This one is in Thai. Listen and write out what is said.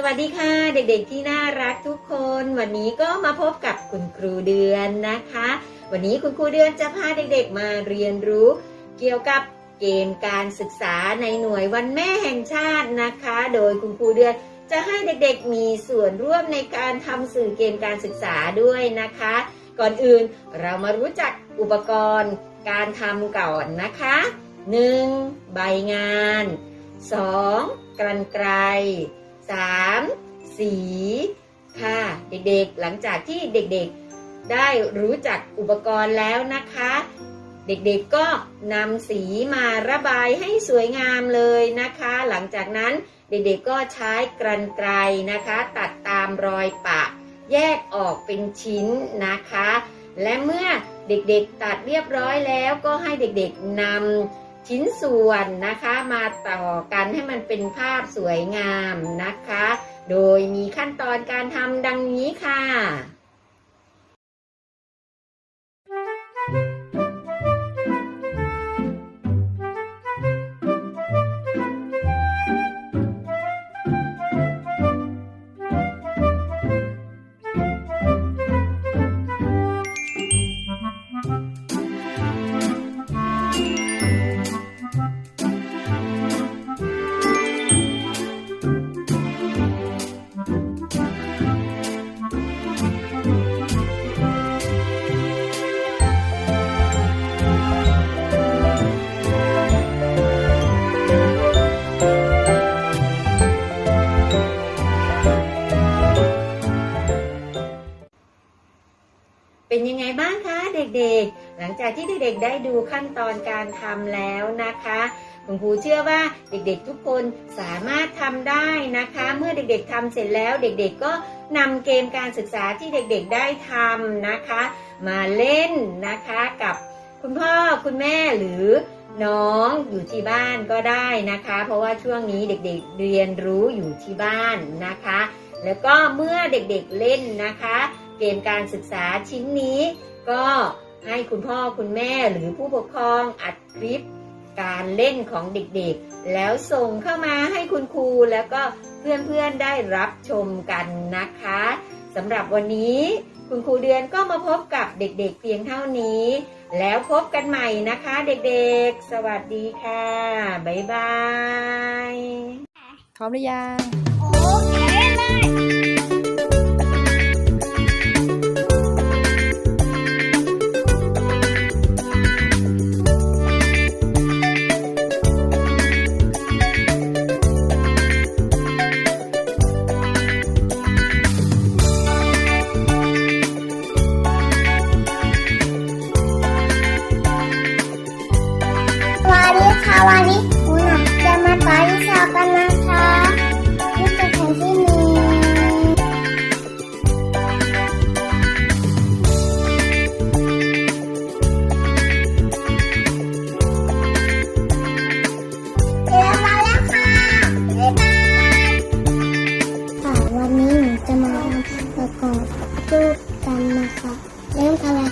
สวัสดีค่ะเด็กๆที่น่ารักทุกคน วันนี้ก็มาพบกับคุณครูเดือนนะคะ วันนี้คุณครูเดือนจะพาเด็กๆมาเรียนรู้ เกี่ยวกับเกณฑ์การศึกษาในหน่วยวันแม่แห่งชาตินะคะ โดยคุณครูเดือนจะให้เด็กๆมีส่วนร่วมในการทำสื่อเกณฑ์การศึกษาด้วยนะคะ ก่อนอื่นเรามารู้จักอุปกรณ์การทำก่อนนะคะ 1. ใบงาน 2. กรรไกร 3. สีค่ะเด็กๆ หลังจากที่เด็กๆได้รู้จักอุปกรณ์แล้วนะคะ เด็กๆก็นำสีมาระบายให้สวยงามเลยนะคะ หลังจากนั้นเด็กๆก็ใช้กรรไกรนะคะ ตัดตามรอยปะ แยกออกเป็นชิ้นนะคะ และเมื่อเด็กๆตัดเรียบร้อยแล้วก็ให้เด็กๆนำ ชิ้นส่วนนะคะมาต่อกันให้มันเป็นภาพสวยงามนะคะ โดยมีขั้นตอนการทำดังนี้ค่ะ บ้างคะเด็กๆ หลังจากที่เด็กๆได้ดูขั้นตอนการทำแล้วนะคะคุณครูเชื่อว่าเด็กๆทุกคนสามารถทำได้นะคะ เมื่อเด็กๆทำเสร็จแล้วเด็กๆก็นำเกมการศึกษาที่เด็กๆได้ทำนะคะ มาเล่นนะคะกับคุณพ่อคุณแม่หรือน้องอยู่ที่บ้านก็ได้นะคะ เพราะว่าช่วงนี้เด็กๆเรียนรู้อยู่ที่บ้านนะคะ แล้วก็เมื่อเด็กๆเล่นนะคะ เกมการศึกษาชิ้นนี้ ก็ให้คุณพ่อคุณแม่หรือผู้ปกครองอัดคลิปการเล่นของเด็กๆ แล้วส่งเข้ามาให้คุณครูแล้วก็เพื่อนๆได้รับชมกันนะคะสำหรับวันนี้คุณครูเดือนก็มาพบกับเด็กๆเพียงเท่านี้ แล้วพบกันใหม่นะคะเด็กๆ สวัสดีค่ะ บ๊ายบายพร้อมหรือยัง โอเคเลย วันนี้คุณจะมาต่อยวิชากันนะคะนี่จะแผ่นที่หนึ่งเรียนมาแล้วค่ะบ๊ายบายค่ะวันนี้หนูจะมาประกอบรูปกันนะคะ เริ่มกันเลย